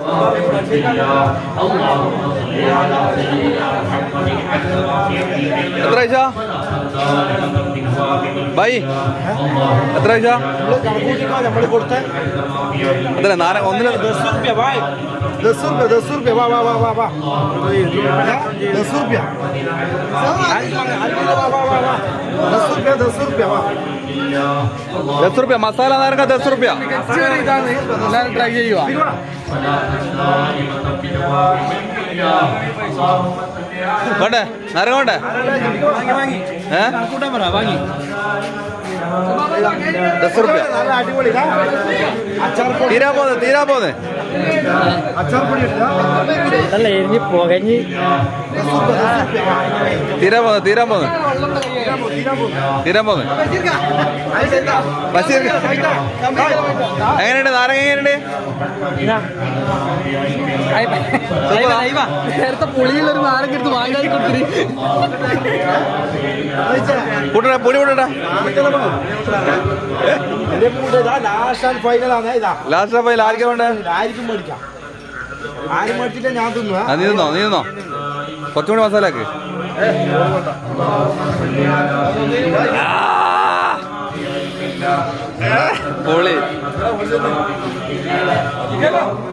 اللهم صل على سيدنا محمد عبد الله എത്ര പൈസ ബൈ എത്ര പൈസ നമ്മൾ കൊടുത്ത എത്ര നാര ഒന്നിന് दस रुपया भाई दस रुपया दस रुपया वाह वाह वाह वाह वाह दस रुपया वाह वाह वाह वाह दस रुपया दस रुपया वाह ദസ് റുപ്യ മസാല നാരങ്ങ ദസ് റുപ്യ എല്ലാവരും ട്രൈ ചെയ്യുക വേണ്ടേ നാരങ്ങ വേണ്ടേ ഏഹ് ദസ് റുപ്യ. തീരാ പോന്നെ തീരാ പോന്നെ. നല്ല എരിഞ്ഞ് പുകഞ്ഞ്. തീരാൻ പോന്നു തീരാൻ പോന്നു. തീരാൻ പോന്നു. ബഷീർ എങ്ങനെയുണ്ട്? നാരങ്ങ എങ്ങനെയുണ്ട്? നേരത്തെ പുളിയിലൊരു നാരങ്ങ എടുത്ത് വാങ്ങാൻ കൊടുത്തിരി കൂട്ടടാ പുളി കൂട്ടടാ. ലാസ്റ്റ് ഫൈനൽ ആയിരിക്കും ആർക്കും മേടിക്കാം. ആ നീ നിന്നോ നീ നിന്നോ കുറച്ചും കൂടി പൊളി.